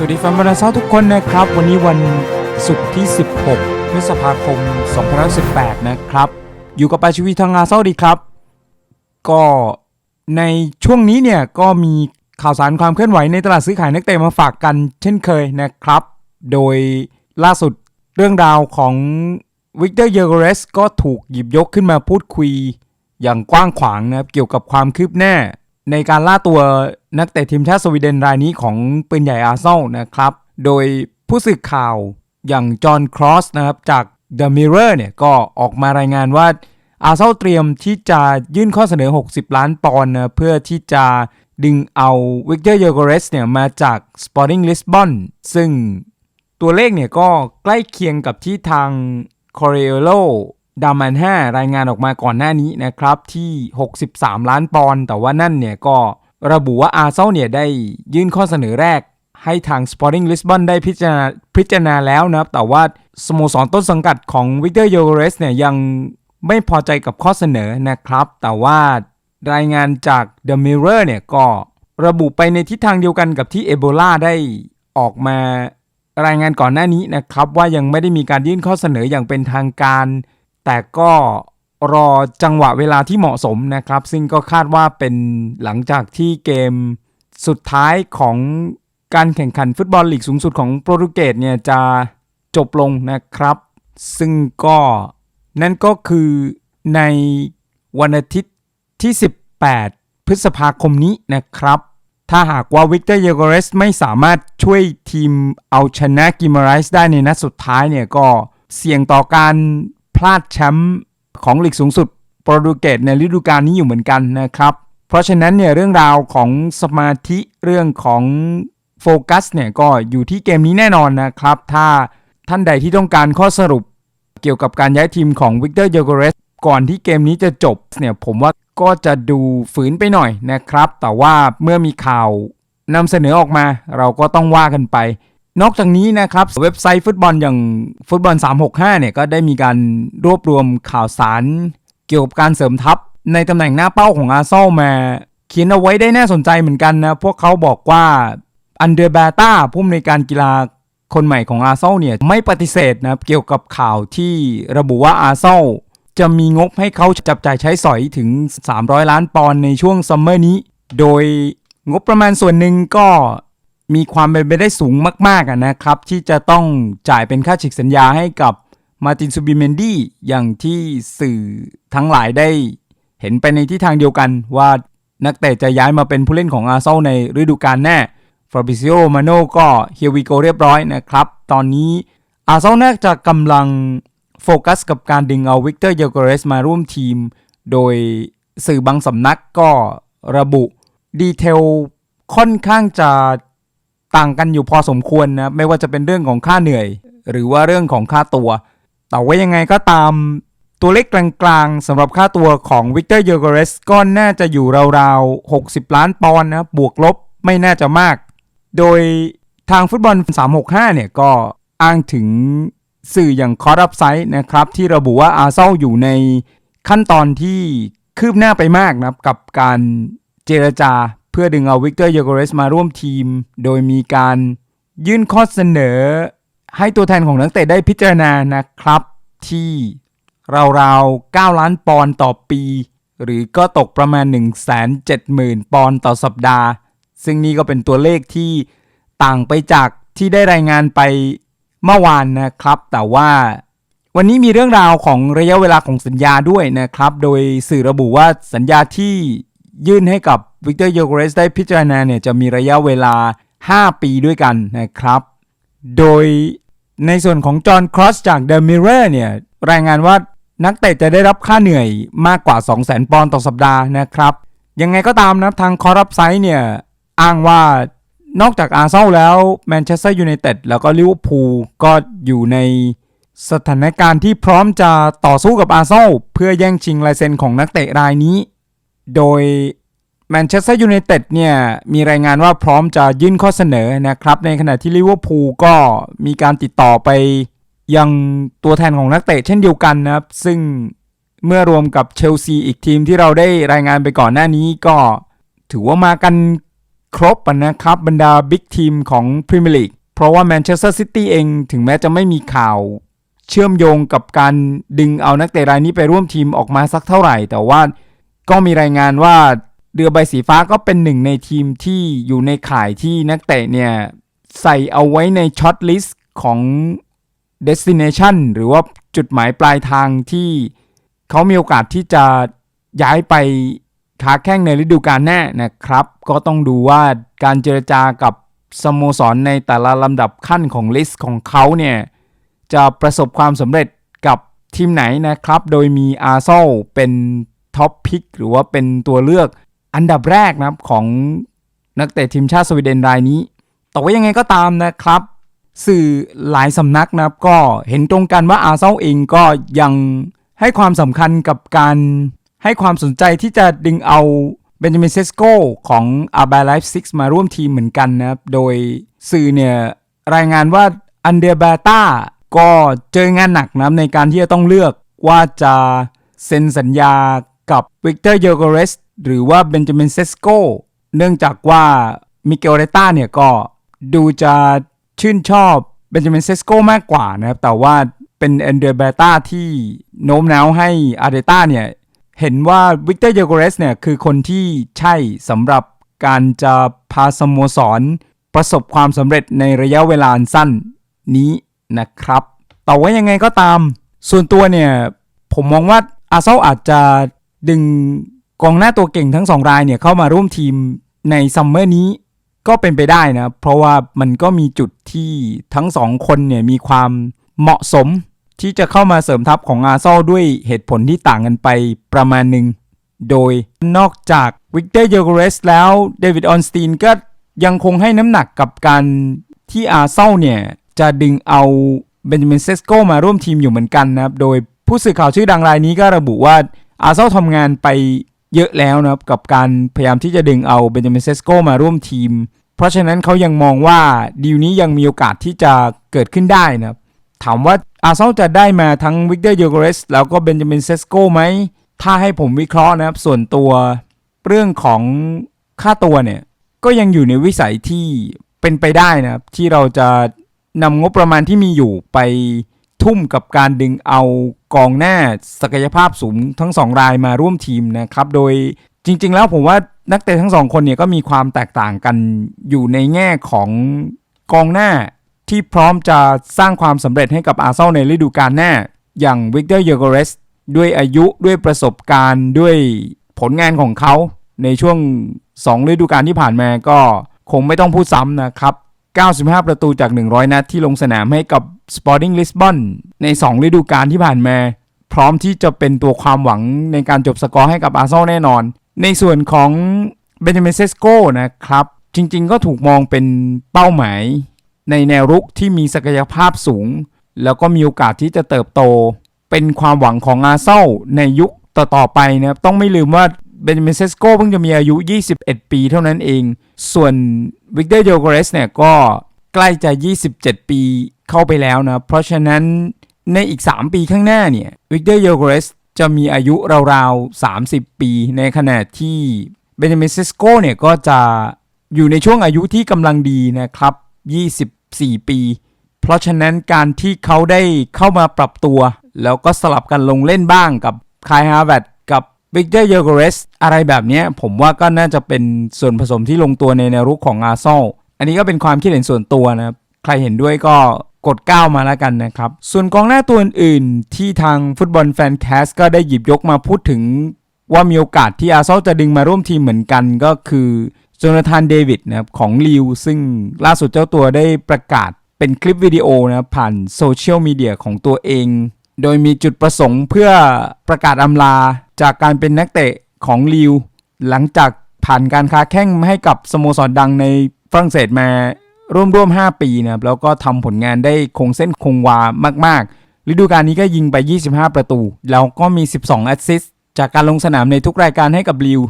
สวัสดีแฟนบอลซาทุกคนนะครับ วันนี้วันศุกร์ที่ 16 พฤษภาคม 2018 นะครับ อยู่กับปาชีวีทางอาเซาดีครับ ก็ในช่วงนี้เนี่ยก็มีข่าวสารความเคลื่อนไหวในตลาดซื้อขายนักเตะมาฝากกันเช่นเคยนะครับ โดยล่าสุดเรื่องราวของวิกเตอร์เยโกเรสก็ถูกหยิบยกขึ้นมาพูดคุยอย่างกว้างขวางนะครับเกี่ยวกับความคืบหน้า ในการล่าตัวนักเตะทีมชาติสวีเดนรายนี้ของปืนใหญ่อาร์เซนนะครับ โดยผู้สื่อข่าวอย่างจอห์นครอสนะครับจาก The Mirror เนี่ยก็ออกมารายงานว่าอาร์เซนเตรียมที่จะยื่นข้อเสนอ 60 ล้านปอนด์นะเพื่อที่จะดึงเอาวิกเตอร์เยโกเรสเนี่ยมาจาก Sporting Lisbon ซึ่งตัวเลขเนี่ยก็ใกล้เคียงกับที่ทาง c o r e o l o ดามัน5รายงานออกมาก่อนหน้านี้นะครับที่ 63 ล้านปอนด์แต่ว่านั่นเนี่ยก็ระบุว่าอาร์เซนเนี่ยได้ยื่นข้อเสนอแรกให้ทาง Sporting Lisbon ได้พิจารณาพิจารณาแล้วนะครับแต่ว่าสโมสรต้นสังกัดของวิกเตอร์โยเรสเนี่ยยังไม่พอใจกับข้อเสนอนะครับ แต่ว่ารายงานจาก The Mirror เนี่ยก็ระบุไปในทิศทางเดียวกันกับที่เอโบลาได้ออกมารายงานก่อนหน้านี้นะครับ ว่ายังไม่ได้มีการยื่นข้อเสนออย่างเป็นทางการ แต่ก็รอจังหวะเวลาที่เหมาะสมนะครับ ซึ่งก็คาดว่าเป็นหลังจากที่เกมสุดท้ายของการแข่งขันฟุตบอลลีกสูงสุดของโปรตุเกสเนี่ยจะจบลงนะครับ ซึ่งก็นั่นก็คือในวันอาทิตย์ที่ 18 พฤษภาคมนี้นะครับ ถ้าหากว่าวิกเตอร์เยโกเรสไม่สามารถช่วยทีมเอาชนะกิมาไรส์ได้ในนัดสุดท้ายเนี่ยก็เสี่ยงต่อการ พลาดแชมป์ของลีกสูงสุดโปรตุเกสในฤดูกาลนี้อยู่เหมือนกันนะครับ เพราะฉะนั้นเนี่ยเรื่องราวของสมาธิเรื่องของโฟกัสเนี่ยก็อยู่ที่เกมนี้แน่นอนนะครับ ถ้าท่านใดที่ต้องการข้อสรุปเกี่ยวกับการย้ายทีมของวิกเตอร์เยโกเรสก่อนที่เกมนี้จะจบเนี่ยผมว่าก็จะดูฝืนไปหน่อยนะครับ แต่ว่าเมื่อมีข่าวนำเสนอออกมาเราก็ต้องว่ากันไป นอกจากนี้นะครับเว็บไซต์ฟุตบอลอย่างฟุตบอล 365 เนี่ยก็ได้มีการรวบรวมข่าวสาร เกี่ยวกับการเสริมทัพ ในตำแหน่งหน้าเป้าของอาร์เซนอลมาเขียนเอาไว้ได้น่าสนใจเหมือนกันนะ พวกเขาบอกว่าอันเดอร์แบต้าผู้อำนวยการกีฬาคนใหม่ของอาร์เซนอลเนี่ยไม่ปฏิเสธนะเกี่ยวกับข่าวที่ระบุว่าอาร์เซนอลจะมีงบให้เขาจับจ่ายใช้สอยถึง 300 ล้านปอนด์ในช่วงซัมเมอร์นี้ โดยงบประมาณส่วนหนึ่งก็ มีความเป็นไปได้สูงมากๆนะครับ ที่จะต้องจ่ายเป็นค่าฉีกสัญญาให้กับมาตินซูบิเมนดี้อย่างที่สื่อทั้งหลายได้เห็นไปในทิศทางเดียวกันว่านักเตะจะย้ายมาเป็นผู้เล่นของอาร์เซนอลในฤดูกาลแน่ฟราบิซิโอ มาโนก็เฮียวิโกเรียบร้อยนะครับ ตอนนี้อาร์เซนอลน่าจะกำลังโฟกัสกับการดึงเอาวิกเตอร์เยโกเรสมาร่วมทีม โดยสื่อบางสำนักก็ระบุดีเทลค่อนข้างจะ ต่างกันอยู่พอสมควรนะไม่ว่าจะเป็นเรื่องของค่าเหนื่อย หรือว่าเรื่องของค่าตัว แต่ว่ายังไงก็ตามตัวเลขกลางๆสำหรับค่าตัวของวิกเตอร์เยโกเรสก็น่าจะอยู่ราวๆ 60 ล้านปอนด์นะบวกลบไม่น่าจะมาก โดยทางฟุตบอล 365 เนี่ยก็อ้างถึงสื่ออย่างคอร์รัปไซต์นะครับ ที่ระบุว่าอาร์เซนอยู่ในขั้นตอนที่คืบหน้าไปมากนะครับกับการเจรจา พื่อดึงเอาวิกเตอร์เยโกเรสมาร่วมทีม โดยมีการยื่นข้อเสนอ ให้ตัวแทนของนักเตะได้พิจารณานะครับที่ราวๆ 9 ล้านปอนด์ต่อปี หรือก็ตกประมาณ 170,000 ปอนด์ต่อสัปดาห์ ซึ่งนี่ก็เป็นตัวเลขที่ต่างไปจากที่ได้รายงานไปเมื่อวานนะครับ แต่ว่าวันนี้มีเรื่องราวของระยะเวลาของสัญญาด้วยนะครับ โดยสื่อระบุว่าสัญญาที่ ยื่นให้กับวิกเตอร์โยโกเรสได้พิจารณาเนี่ยจะมีระยะเวลา 5 ปีด้วยกันนะครับ โดยในส่วนของจอห์นครอสจาก The Mirror เนี่ยรายงานว่านักเตะจะได้รับค่าเหนื่อยมากกว่า 200,000 ปอนด์ต่อสัปดาห์นะครับ ยังไงก็ตามนะทางคอรับไซต์เนี่ยอ้างว่านอกจากอาร์เซนอลแล้วแมนเชสเตอร์ยูไนเต็ดแล้วก็ลิเวอร์พูลก็อยู่ในสถานการณ์ที่พร้อมจะต่อสู้กับอาร์เซนอลเพื่อแย่งชิงลายเซ็นของนักเตะรายนี้ โดยแมนเชสเตอร์ยูไนเต็ดเนี่ยมีรายงานว่าพร้อมจะยื่นข้อเสนอนะครับ ในขณะที่ลิเวอร์พูลก็มีการติดต่อไปยังตัวแทนของนักเตะเช่นเดียวกันนะครับ ซึ่งเมื่อรวมกับเชลซีอีกทีมที่เราได้รายงานไปก่อนหน้านี้ก็ถือว่ามากันครบนะครับบรรดาบิ๊กทีมของพรีเมียร์ลีกเพราะว่าแมนเชสเตอร์ซิตี้เองถึงแม้จะไม่มีข่าวเชื่อมโยงกับการดึงเอานักเตะรายนี้ไปร่วมทีมออกมาสักเท่าไหร่ แต่ว่า ก็มีรายงานว่าเรือใบสีฟ้าก็เป็นหนึ่งในทีมที่อยู่ในข่ายที่นักเตะเนี่ยใส่เอาไว้ในช็อตลิสต์ของ destination หรือว่าจุดหมายปลายทางที่เขามีโอกาสที่จะย้ายไปค้าแข้งในฤดูกาลหน้านะครับ ก็ต้องดูว่าการเจรจากับสโมสรในแต่ละลำดับขั้นของลิสต์ของเขาเนี่ยจะประสบความสำเร็จกับทีมไหนนะครับ โดยมีอาร์เซลเป็น ท็อปพิกหรือว่าเป็นตัวเลือกอันดับแรกนะครับของนักเตะทีมชาติสวีเดนรายนี้ แต่ว่ายังไงก็ตามนะครับ สื่อหลายสำนักนะครับก็เห็นตรงกันว่าอาเซลเองก็ยังให้ความสำคัญกับการให้ความสนใจที่จะดึงเอาเบนจามินเซสโกของอาร์บาไลฟ์ซิกมาร่วมทีมเหมือนกันนะครับ โดยสื่อเนี่ยรายงานว่าอันเด r บาตาก็เจองานหนักนะในการที่จะต้องเลือกว่าจะเซ็นสัญญา กับวิกเตอร์เยโกเรสหรือว่าเบนจามินเซสโกเนื่องจากว่ามิเกลเรต้าเนี่ยก็ดูจะชื่นชอบเบนจามินเซสโกมากกว่านะครับ แต่ว่าเป็นแอนเดรเบต้าที่โน้มน้าวให้อาร์เดต้าเนี่ย เห็นว่าวิกเตอร์เยโกเรสเนี่ย คือคนที่ใช่สำหรับการจะพาสโมสร ประสบความสำเร็จในระยะเวลาสั้นนี้นะครับ แต่ว่ายังไงก็ตาม ส่วนตัวเนี่ย ผมมองว่าอาร์เซลอาจจะ ดึงกองหน้าตัวเก่งทั้งสองรายเนี่ยเข้ามาร่วมทีมในซัมเมอร์นี้ก็เป็นไปได้นะ เพราะว่ามันก็มีจุดที่ทั้งสองคนเนี่ยมีความเหมาะสมที่จะเข้ามาเสริมทัพของอาร์เซลด้วยเหตุผลที่ต่างกันไปประมาณหนึ่ง โดยนอกจากวิกเตอร์เยโกเรสแล้วเดวิดออนสตีนก็ยังคงให้น้ำหนักกับการที่อาร์เซลเนี่ย จะดึงเอาเบนจามินเซสโกมาร่วมทีมอยู่เหมือนกันนะครับ โดยผู้สื่อข่าวชื่อดังรายนี้ก็ระบุว่า อาร์เซลทำงานไปเยอะแล้วนะครับกับการพยายามที่จะดึงเอาเบนจามินเซสโกมาร่วมทีม เพราะฉะนั้นเขายังมองว่าดีลนี้ยังมีโอกาสที่จะเกิดขึ้นได้นะครับถามว่าอาร์เซลจะได้มาทั้งวิกเตอร์โยโกเรสแล้วก็เบนจามินเซสโกไหมถ้าให้ผมวิเคราะห์นะครับส่วนตัวเรื่องของค่าตัวเนี่ยก็ยังอยู่ในวิสัยที่เป็นไปได้นะครับที่เราจะนำงบประมาณที่มีอยู่ไป ทุ่มกับการดึงเอากองหน้าศักยภาพสูงทั้งสองรายมาร่วมทีมนะครับ โดยจริง ๆ แล้วผมว่านักเตะทั้งสองคนเนี่ยก็มีความแตกต่างกันอยู่ในแง่ของกองหน้าที่พร้อมจะสร้างความสำเร็จให้กับอาร์เซลในฤดูกาลหน้า อย่างวิกเตอร์เยโกเรสด้วยอายุด้วยประสบการณ์ด้วยผลงานของเขาในช่วง 2 ฤดูกาลที่ผ่านมาก็คงไม่ต้องพูดซ้ำนะครับ 95 ประตูจาก 100 นัดที่ลงสนามให้กับ Sporting Lisbon ใน 2 ฤดูกาลที่ผ่านมา พร้อมที่จะเป็นตัวความหวังในการจบสกอร์ให้กับอาร์เซนอลแน่นอน ในส่วนของเบนจามินเซสโกนะครับ จริงๆ ก็ถูกมองเป็นเป้าหมาย ในแนวรุกที่มีศักยภาพสูง แล้วก็มีโอกาสที่จะเติบโต เป็นความหวังของอาร์เซนอลในยุคต่อๆไปนะครับต้องไม่ลืมว่าเบนจามินเซสโกเพิ่งจะมีอายุ 21 ปีเท่านั้นเอง ส่วนวิกเตอร์โยโกเรสเนี่ยก็ใกล้จะ 27 ปีเข้าไปแล้วนะ เพราะฉะนั้นในอีก 3 ปีข้างหน้าเนี่ยวิกเตอร์โยโกเรสจะมีอายุราวๆ 30 ปี ในขณะที่เบนจามินเซสโกเนี่ยก็จะอยู่ในช่วงอายุที่กำลังดีนะครับ 24 ปี เพราะฉะนั้นการที่เขาได้เข้ามาปรับตัว แล้วก็สลับกันลงเล่นบ้างกับคายฮาร์วด วิกเตอร์เยโกเรสอะไรแบบนี้ผมว่าก็น่าจะเป็นส่วนผสมที่ลงตัวในแนวรุกของอาร์เซนอลอันนี้ก็เป็นความคิดเห็นส่วนตัวนะครับ ใครเห็นด้วยก็กด 9 มาแล้วกันนะครับ ส่วนกองหน้าตัวอื่นๆ ที่ทางฟุตบอลแฟนแคสก็ได้หยิบยกมาพูดถึง ว่ามีโอกาสที่อาร์เซนอลจะดึงมาร่วมทีมเหมือนกันก็คือโจนาธานเดวิดนะครับของลิวซึ่งล่าสุดเจ้าตัวได้ประกาศเป็นคลิปวิดีโอนะผ่านโซเชียลมีเดียของตัวเอง โดยมีจุดประสงค์เพื่อประกาศอำลาจากการเป็นนักเตะของลิว หลังจากผ่านการค้าแข้งให้กับสโมสรดังในฝรั่งเศสมาร่วมๆ5ปีนะครับแล้วก็ทำผลงานได้คงเส้นคงวามากๆ ฤดูกาลนี้ก็ยิงไป 25 ประตู แล้วก็มี 12 แอสซิสต์จากการลงสนามในทุกรายการให้กับลิว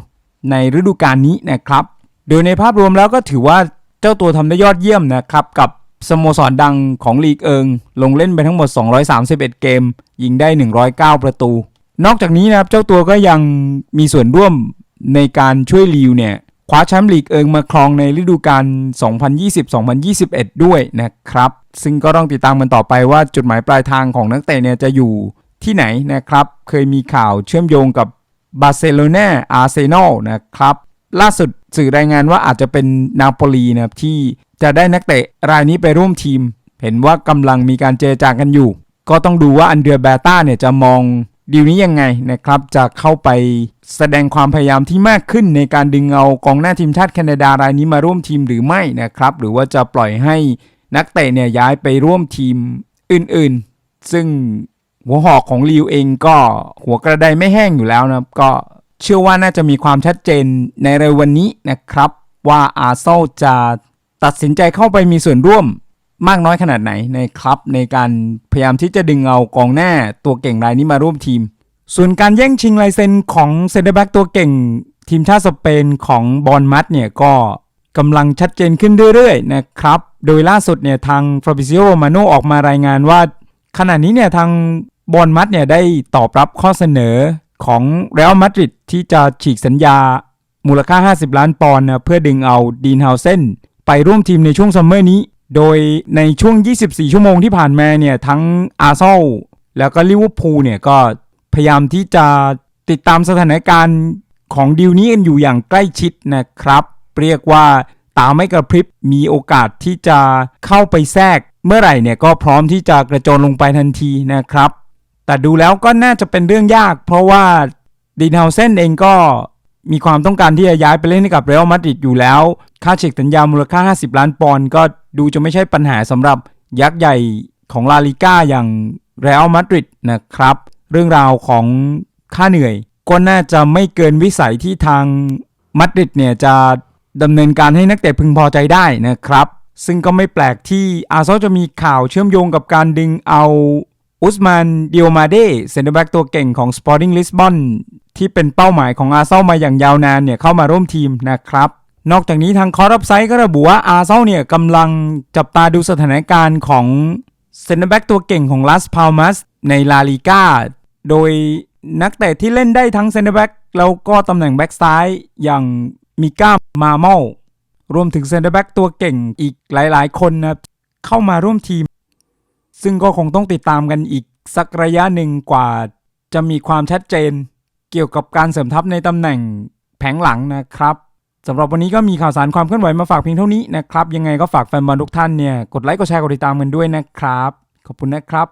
ในฤดูกาลนี้นะครับ โดยในภาพรวมแล้วก็ถือว่าเจ้าตัวทำได้ยอดเยี่ยมนะครับ กับ สโมสรดังของลีกเอิง ลงเล่นไปทั้งหมด 231 เกม ยิงได้ 109 ประตู นอกจากนี้นะครับเจ้าตัวก็ยังมีส่วนร่วมในการช่วยลีวเนี่ยคว้าแชมป์ลีกเอิงมาครองในฤดูกาล 2020-2021 ด้วยนะครับ ซึ่งก็ต้องติดตามกันต่อไปว่าจุดหมายปลายทางของนักเตะเนี่ยจะอยู่ที่ไหนนะครับ เคยมีข่าวเชื่อมโยงกับบาร์เซโลนาอาร์เซนอลนะครับ ล่าสุดสื่อรายงานว่าอาจจะเป็นนาโปลีนะครับที่ จะได้นักเตะรายนี้ไปร่วมทีม เห็นว่ากำลังมีการเจรจากันอยู่ ก็ต้องดูว่าอันเดรียแบต้าเนี่ยจะมองดีลนี้ยังไงนะครับจะเข้าไปแสดงความพยายามที่มากขึ้นในการดึงเอากองหน้าทีมชาติแคนาดารายนี้มาร่วมทีมหรือไม่นะครับ หรือว่าจะปล่อยให้นักเตะเนี่ยย้ายไปร่วมทีมอื่นๆ ซึ่งหัวหอกของลิวเองก็หัวกระไดไม่แห้งอยู่แล้วนะก็เชื่อว่าน่าจะมีความชัดเจนในเร็ววันนี้นะครับ ว่าอาร์เซลจะ ตัดสินใจเข้าไปมีส่วนร่วมมากน้อยขนาดไหนในครับในการพยายามที่จะดึงเอากองหน้าตัวเก่งรายนี้มาร่วมทีม ส่วนการแย่งชิงลายเซ็นของเซนเตอร์แบ็กตัวเก่ง ทีมชาติสเปนของบอลมัดเนี่ยก็กำลังชัดเจนขึ้นเรื่อยๆนะครับ โดยล่าสุดเนี่ยทางฟราบิซิโอมาโนออกมารายงานว่า ขณะนี้เนี่ยทางบอลมัดเนี่ยได้ตอบรับข้อเสนอของเรอัลมาดริดที่จะฉีกสัญญามูลค่า 50 ล้านปอนด์เพื่อดึงเอาดีนเฮาเซน ไปร่วมทีมในช่วงซัมเมอร์นี้ โดยในช่วง 24 ชั่วโมงที่ผ่านมาเนี่ยทั้งอาร์เซลแล้วก็ลิเวอร์พูลเนี่ยก็พยายามที่จะติดตามสถานการณ์ของดีลนี้กันอยู่อย่างใกล้ชิดนะครับ เรียกว่าตาไม่กระพริบมีโอกาสที่จะเข้าไปแทรก เมื่อไหร่เนี่ยก็พร้อมที่จะกระโจนลงไปทันทีนะครับ แต่ดูแล้วก็น่าจะเป็นเรื่องยาก เพราะว่าดีนเฮาเซนเองก็ มีความต้องการที่จะย้ายไปเล่นให้กับเรอัลมาดริดอยู่แล้ว ค่าเช็คสัญญามูลค่า 50 ล้านปอนด์ก็ดูจะไม่ใช่ปัญหาสำหรับยักษ์ใหญ่ของลาลิก้าอย่างเรอัลมาดริดนะครับ เรื่องราวของค่าเหนื่อย ก็น่าจะไม่เกินวิสัยที่ทางมาดริดเนี่ยจะดำเนินการให้นักเตะพึงพอใจได้นะครับ ซึ่งก็ไม่แปลกที่อาร์เซนอลจะมีข่าวเชื่อมโยงกับการดึงเอาอุสมานเดียมาเดเซนเตอร์แบ็กตัวเก่งของ Sporting Lisbon ที่เป็นเป้าหมายของอาร์เซนอลมาอย่างยาวนานเนี่ยเข้ามาร่วมทีมนะครับนอกจากนี้ทางคอร์รัปไซต์ก็ระบุว่าอาร์เซนอลเนี่ยกำลังจับตาดูสถานการณ์ของเซนเตอร์แบ็กตัวเก่งของลาสพาลมัสในลาลิก้าโดยนักเตะที่เล่นได้ทั้งเซนเตอร์แบ็กแล้วก็ตำแหน่งแบ็กซ้ายอย่างมิก้ามาเมลรวมถึงเซนเตอร์แบ็กตัวเก่งอีกหลายๆ คนนะครับเข้ามาร่วมทีม ซึ่งก็คงต้องติดตามกันอีกสักระยะหนึ่งกว่าจะมีความชัดเจน เกี่ยวกับการเสริมทัพในตำแหน่งแผงหลังนะครับสำหรับวันนี้ก็มีข่าวสารความเคลื่อนไหวมาฝากเพียงเท่านี้นะครับ ยังไงก็ฝากแฟนบอลทุกท่านเนี่ย กดไลค์กดแชร์กดติดตามกันด้วยนะครับ ขอบคุณนะครับ